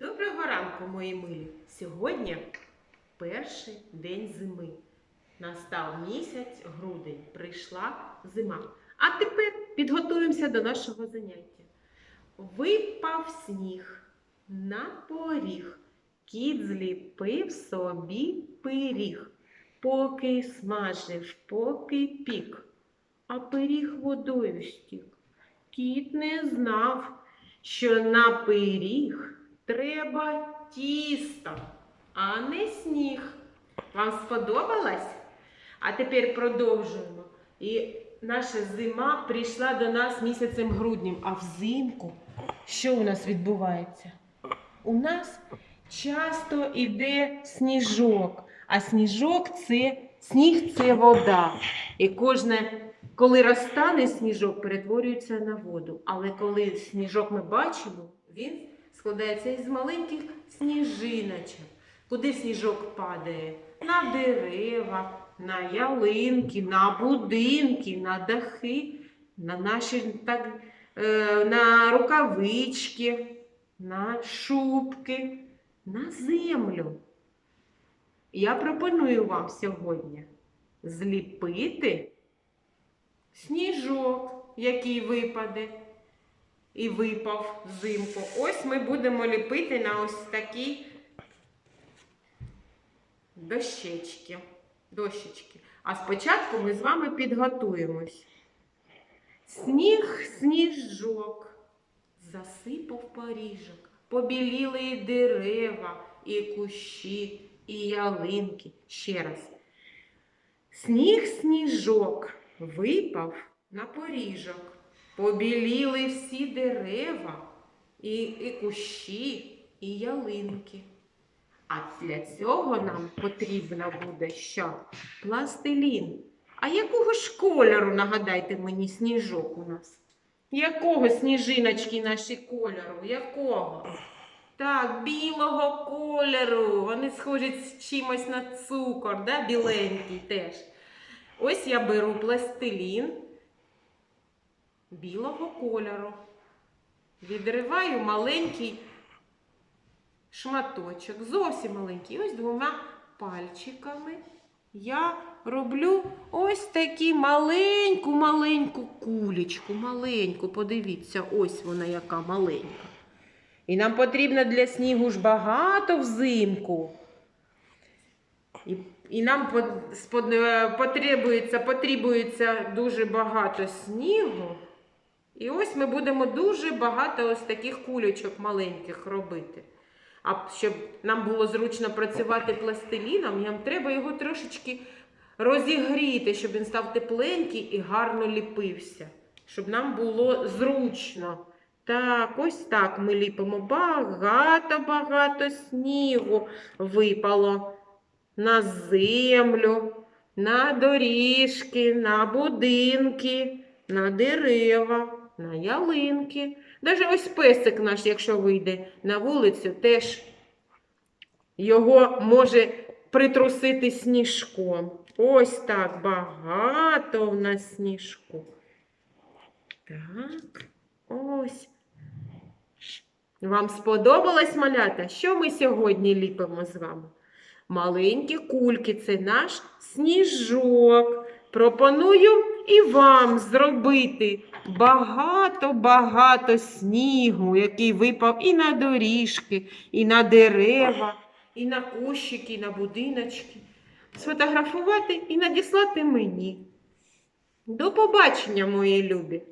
Доброго ранку, мої милі! Сьогодні перший день зими. Настав місяць грудень, прийшла зима. А тепер підготуємося до нашого заняття. Випав сніг на поріг. Кіт зліпив собі пиріг, поки смажив, поки пік, а пиріг водою стік. Кіт не знав, що на пиріг треба тісто, а не сніг. Вам сподобалось? А тепер продовжуємо. І наша зима прийшла до нас місяцем груднем, а взимку що у нас відбувається? У нас часто йде сніжок, а сніжок це сніг це вода. І кожне, коли розтане сніжок, перетворюється на воду. Але коли сніжок ми бачимо, він складається із маленьких сніжиночок. Куди сніжок падає? На дерева, на ялинки, на будинки, на дахи, на наші так, е, на рукавички, на шубки, на землю. Я пропоную вам сьогодні зліпити сніжок, який випаде і випав взимку. Ось ми будемо ліпити на ось такі дощечки. дощечки. А спочатку ми з вами підготуємось. Сніг, сніжок, засипав поріжок, побіліли і дерева, і кущі, і ялинки. Ще раз. Сніг, сніжок випав на поріжок, побіліли всі дерева, і, і кущі, і ялинки. А для цього нам потрібно буде що? Пластилін. А якого ж кольору, нагадайте мені, сніжок у нас? Якого сніжиночки наші кольору? Якого? Так, білого кольору. Вони схожі з чимось на цукор, да? біленький теж. Ось я беру пластилін білого кольору. Відриваю маленький шматочок, зовсім маленький. Ось двома пальчиками я роблю ось таку маленьку-маленьку кулечку. Маленьку, подивіться, ось вона яка маленька. І нам потрібно для снігу ж багато взимку. І, і нам е, потребується, потребується дуже багато снігу. І ось ми будемо дуже багато ось таких кульочок маленьких робити. А щоб нам було зручно працювати пластиліном, нам треба його трошечки розігріти, щоб він став тепленький і гарно ліпився. Щоб нам було зручно. Так, ось так ми ліпимо. Багато-багато снігу випало на землю, на доріжки, на будинки, на дерева, на ялинки. Даже ось песик наш, якщо вийде на вулицю, теж його може притрусити сніжком. Ось так багато в нас сніжку. Так, ось. Вам сподобалось малята? Що ми сьогодні ліпимо з вами? Маленькі кульки це наш сніжок. Пропоную і вам зробити багато-багато снігу, який випав і на доріжки, і на дерева, і на кущики, і на будиночки. Сфотографувати і надіслати мені. До побачення, мої любі!